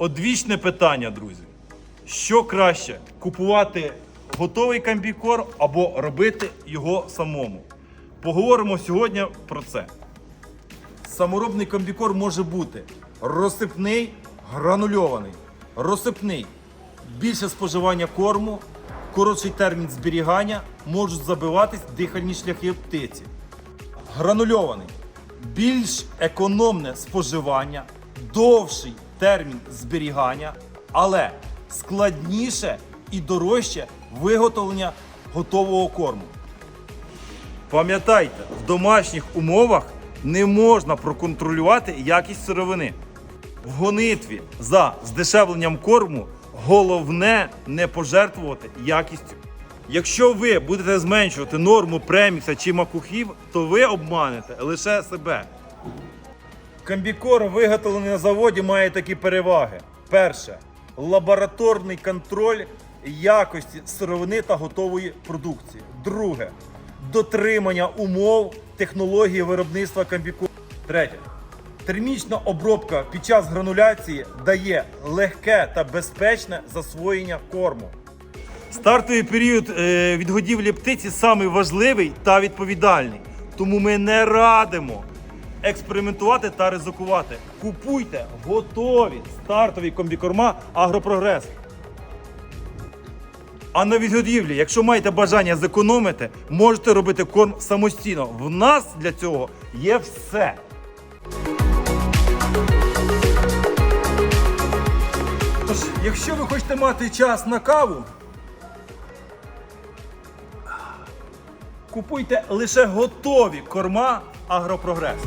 Одвічне питання, друзі. Що краще купувати готовий комбікорм або робити його самому? Поговоримо сьогодні про це. Саморобний комбікорм може бути розсипний, гранульований, розсипний, більше споживання корму, коротший термін зберігання, можуть забиватись дихальні шляхи птиці. Гранульований більш економне споживання, довший термін зберігання, але складніше і дорожче виготовлення готового корму. Пам'ятайте, в домашніх умовах не можна проконтролювати якість сировини. В гонитві за здешевленням корму головне не пожертвувати якістю. Якщо ви будете зменшувати норму премікса чи макухів, то ви обманете лише себе. Комбікор, виготовлений на заводі, має такі переваги. Перше лабораторний контроль якості сировини та готової продукції. Друге дотримання умов технології виробництва комбікору. Третє. Термічна обробка під час грануляції дає легке та безпечне засвоєння корму. Стартовий період е, відгодівлі птиці самий важливий та відповідальний. Тому ми не радимо експериментувати та ризикувати. Купуйте готові стартові комбікорма Агропрогрес. А на відгодівлі, якщо маєте бажання зекономити, можете робити корм самостійно. В нас для цього є все. Тож, якщо ви хочете мати час на каву, купуйте лише готові корма Агропрогрес.